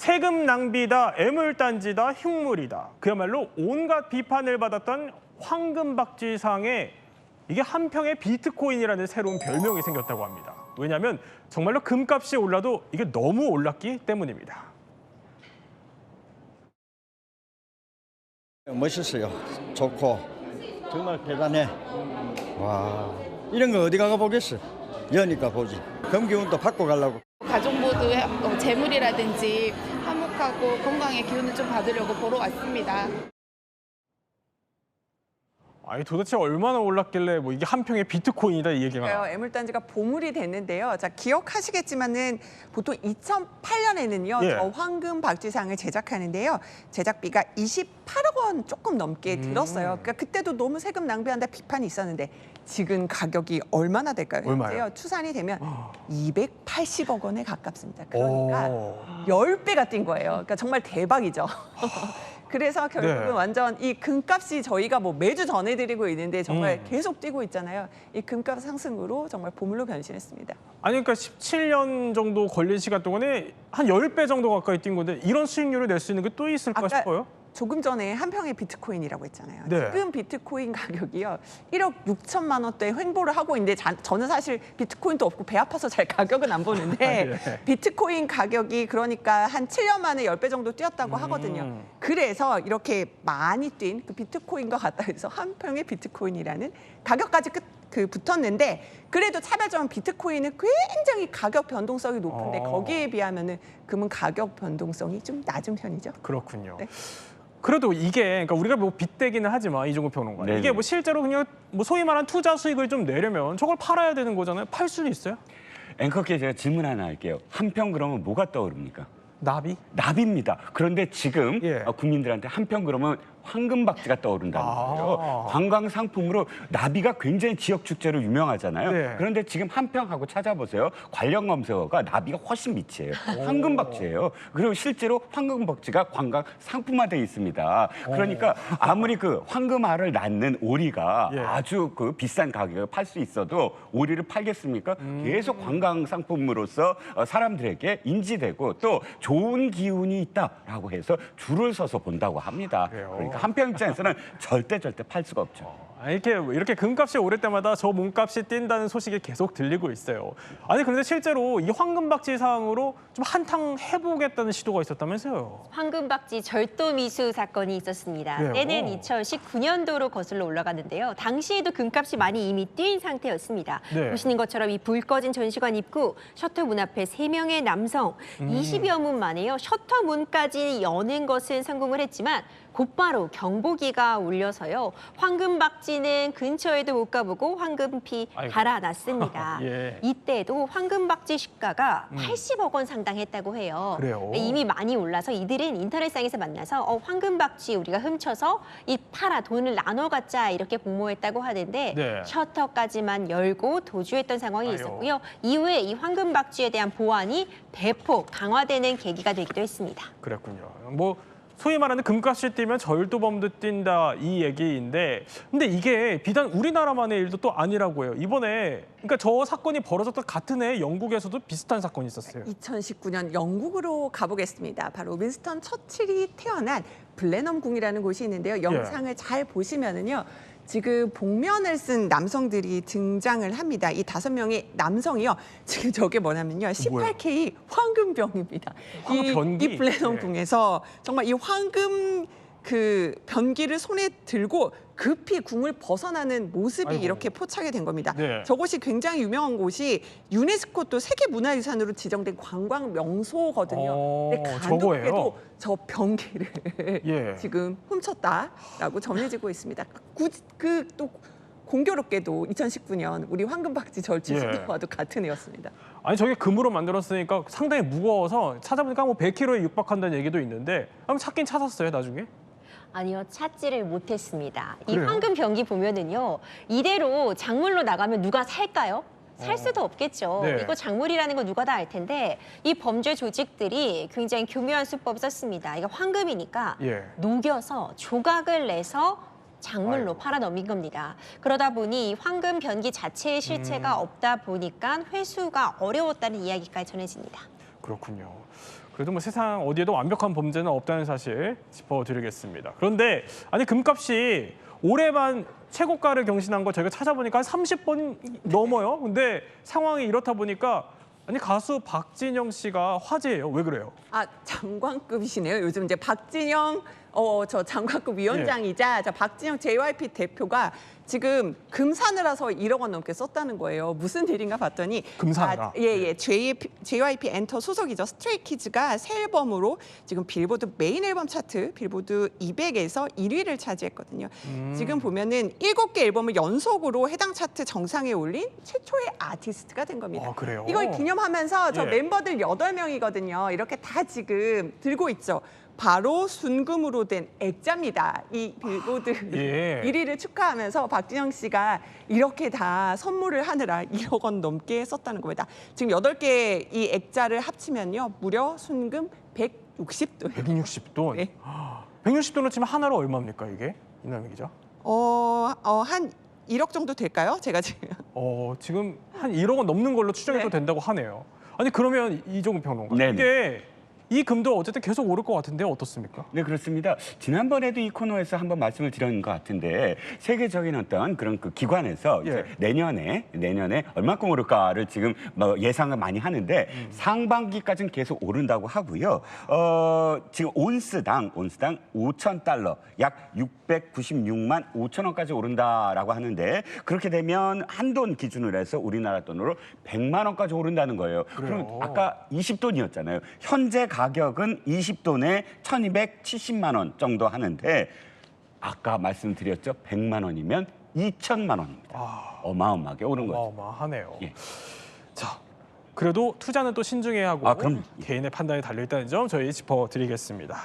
세금 낭비다, 애물단지다, 흉물이다. 그야말로 온갖 비판을 받았던 황금박쥐상에 이게 한평의 비트코인이라는 새로운 별명이 생겼다고 합니다. 왜냐하면 정말로 금값이 올라도 이게 너무 올랐기 때문입니다. 멋있어요. 좋고 정말 대단해. 와 이런 거 어디 가가 보겠어. 여니까 보지. 금기운도 받고 가려고. 가족 모두의 어, 재물이라든지 화목하고 건강의 기운을 좀 받으려고 보러 왔습니다. 아니 도대체 얼마나 올랐길래 뭐 이게 한평의 비트코인이다 이 얘기가 그러니까요. 나와요. 애물단지가 보물이 됐는데요. 자 기억하시겠지만은 보통 2008년에는요. 예. 저 황금 박쥐상을 제작하는데요. 제작비가 28억 원 조금 넘게 음. 들었어요. 그러니까 그때도 너무 세금 낭비한다 비판이 있었는데 지금 가격이 얼마나 될까요? 얼마요? 현재요? 추산이 되면 280억 원에 가깝습니다. 그러니까 오. 10배가 뛴 거예요. 그러니까 정말 대박이죠. 그래서 결국은 네. 완전 이 금값이 저희가 뭐 매주 전해드리고 있는데 정말 음. 계속 뛰고 있잖아요. 이 금값 상승으로 정말 보물로 변신했습니다. 아니 그러니까 17년 정도 걸린 시간 동안에 한 10배 정도 가까이 뛴 건데 이런 수익률을 낼 수 있는 게 또 있을까 아까 싶어요. 조금 전에 한 평의 비트코인이라고 했잖아요. 네. 지금 비트코인 가격이요. 1억 6천만 원대에 횡보를 하고 있는데 자- 저는 사실 비트코인도 없고 배 아파서 잘 가격은 안 보는데 예. 비트코인 가격이 그러니까 한 7년 만에 10배 정도 뛰었다고 음. 하거든요. 그래서 이렇게 많이 뛴 그 비트코인과 같다 해서 한 평의 비트코인이라는 가격까지 끝, 그 붙었는데 그래도 차별점은 비트코인은 굉장히 가격 변동성이 높은데 어. 거기에 비하면은 금은 가격 변동성이 좀 낮은 편이죠. 그렇군요. 네. 그래도 이게 그러니까 우리가 뭐 빗대기는 하지만 이종구 평론가 네네. 이게 뭐 실제로 그냥 뭐 소위 말하는 투자 수익을 좀 내려면 저걸 팔아야 되는 거잖아요. 팔 수는 있어요? 앵커께 제가 질문 하나 할게요. 한평 그러면 뭐가 떠오릅니까? 나비? 나비입니다. 그런데 지금 예. 어, 국민들한테 한평 그러면 황금박쥐가 떠오른다는 아. 거예요. 관광 상품으로 나비가 굉장히 지역 축제로 유명하잖아요. 네. 그런데 지금 한 평하고 찾아보세요. 관련 검색어가 나비가 훨씬 밑이에요. 황금박쥐예요. 그리고 실제로 황금박쥐가 관광 상품화돼 있습니다. 그러니까 아무리 그 황금알을 낳는 오리가 예. 아주 그 비싼 가격에 팔 수 있어도 오리를 팔겠습니까? 음. 계속 관광 상품으로서 어, 사람들에게 인지되고 또 좋은 기운이 있다라고 해서 줄을 서서 본다고 합니다. 그래요? 그러니까 한평 입장에서는 절대 절대 팔 수가 없죠. 아, 이렇게 이렇게 금값이 오를 때마다 저 몸값이 뛴다는 소식이 계속 들리고 있어요. 아니 그런데 실제로 이 황금박쥐 상으로 좀 한탕 해보겠다는 시도가 있었다면서요? 황금박쥐 절도 미수 사건이 있었습니다. 그래요? 때는 2019년도로 거슬러 올라가는데요. 당시에도 금값이 많이 이미 뛴 상태였습니다. 네. 보시는 것처럼 이 불 꺼진 전시관 입구 셔터 문 앞에 세명의 남성 음. 20여 문 만에요. 셔터 문까지 여는 것은 성공을 했지만 곧바로 경보기가 울려서요. 황금박쥐 는 근처에도 못 가보고 황금피 아이고. 달아났습니다. 예. 음. 이때도 황금박쥐 시가가 80억 원 상당했다고 해요. 그래요? 이미 많이 올라서 이들은 인터넷상에서 만나서 어, 황금박쥐 우리가 훔쳐서 이 팔아 돈을 나눠 갖자 이렇게 공모했다고 하는데 네. 셔터까지만 열고 도주했던 상황이 아유. 있었고요. 이후에 이 황금박쥐에 대한 보안이 대폭 강화되는 계기가 되기도 했습니다. 그랬군요. 뭐 소위 말하는 금값이 뛰면 절도범도 뛴다 이 얘기인데 근데 이게 비단 우리나라만의 일도 또 아니라고 해요. 이번에 그러니까 저 사건이 벌어졌던 같은 해 영국에서도 비슷한 사건이 있었어요. 2019년 영국으로 가보겠습니다. 바로 윈스턴 처칠이 태어난 블레넘 궁이라는 곳이 있는데요. 영상을 잘 보시면은요. 지금 복면을 쓴 남성들이 등장을 합니다. 이 다섯 명의 남성이요. 지금 저게 뭐냐면요. 18K 황금병입니다. 이? 이 블레넘 네. 궁에서 정말 이 황금 그 변기를 손에 들고 급히 궁을 벗어나는 모습이 아이고. 이렇게 포착이 된 겁니다. 네. 저곳이 굉장히 유명한 곳이 유네스코 또 세계 문화유산으로 지정된 관광 명소거든요. 어, 근데 저거예요? 간혹해도 저 변기를 예. 지금 훔쳤다라고 전해지고 있습니다. 그또 공교롭게도 2019년 우리 황금박쥐 절취 예. 시대와도 같은 해였습니다. 아니 저게 금으로 만들었으니까 상당히 무거워서 찾아보니까 뭐 100kg에 육박한다는 얘기도 있는데 한번 찾긴 찾았어요 나중에. 아니요, 찾지를 못했습니다. 이 그래요? 황금 병기 보면은요, 이대로 작물로 나가면 누가 살까요? 살 어. 수도 없겠죠. 네. 이거 작물이라는 거 누가 다 알 텐데 이 범죄 조직들이 굉장히 교묘한 수법을 썼습니다. 이거 황금이니까 예. 녹여서 조각을 내서 작물로 아이고. 팔아 넘긴 겁니다. 그러다 보니 이 황금 변기 자체의 실체가 음. 없다 보니까 회수가 어려웠다는 이야기까지 전해집니다. 그렇군요. 그래도 뭐 세상 어디에도 완벽한 범죄는 없다는 사실 짚어드리겠습니다. 그런데 아니 금값이 올해만 최고가를 경신한 거 저희가 찾아보니까 한 30번 넘어요. 근데 상황이 이렇다 보니까 아니 가수 박진영 씨가 화제예요. 왜 그래요? 아 장관급이시네요. 요즘 이제 박진영 어 저 장관급 위원장이자 저 박진영 JYP 대표가 지금 금사느라서 1억 원 넘게 썼다는 거예요. 무슨 일인가 봤더니 금사느라? 아, 예, 예. JYP, JYP 엔터 소속이죠. 스트레이키즈가 새 앨범으로 지금 빌보드 메인 앨범 차트 빌보드 200에서 1위를 차지했거든요. 음. 지금 보면은 7개 앨범을 연속으로 해당 차트 정상에 올린 최초의 아티스트가 된 겁니다. 아, 그래요? 이걸 기념하면서 저 예. 멤버들 8명이거든요. 이렇게 다 지금 들고 있죠. 바로 순금으로 된 액자입니다. 이 빌보드 예. 1위를 축하하면서 박진영 씨가 이렇게 다 선물을 하느라 1억 원 넘게 썼다는 겁니다. 지금 8개 이 액자를 합치면요. 무려 순금 160돈. 160돈. 네. 160돈을 치면 하나로 얼마입니까 이게? 이남희 기자. 어, 어, 한 1억 정도 될까요? 제가 지금. 어, 지금 한 1억 원 넘는 걸로 추정해도 네. 된다고 하네요. 아니 그러면 이종훈 평론가 네네. 이게 이 금도 어쨌든 계속 오를 것 같은데 어떻습니까? 네 그렇습니다. 지난번에도 이 코너에서 한번 말씀을 드린 것 같은데 세계적인 어떤 그런 그 기관에서 예. 내년에 내년에 얼마큼 오를까를 지금 뭐 예상을 많이 하는데 음. 상반기까지는 계속 오른다고 하고요. 어 지금 온스당 온스당 5천 달러 약 696만 5천 원까지 오른다라고 하는데 그렇게 되면 한 돈 기준으로 해서 우리나라 돈으로 100만 원까지 오른다는 거예요. 그래요? 그럼 아까 20돈이었잖아요. 현재 가 격은 20돈에 1,270만 원 정도 하는데 아까 말씀드렸죠. 100만 원이면 2천만 원입니다. 아, 어마어마하게 오른 거죠. 어마어마하네요. 예. 자, 그래도 투자는 또 신중해야 하고 아, 그럼요. 개인의 판단이 달려 있다는 점 저희 짚어드리겠습니다.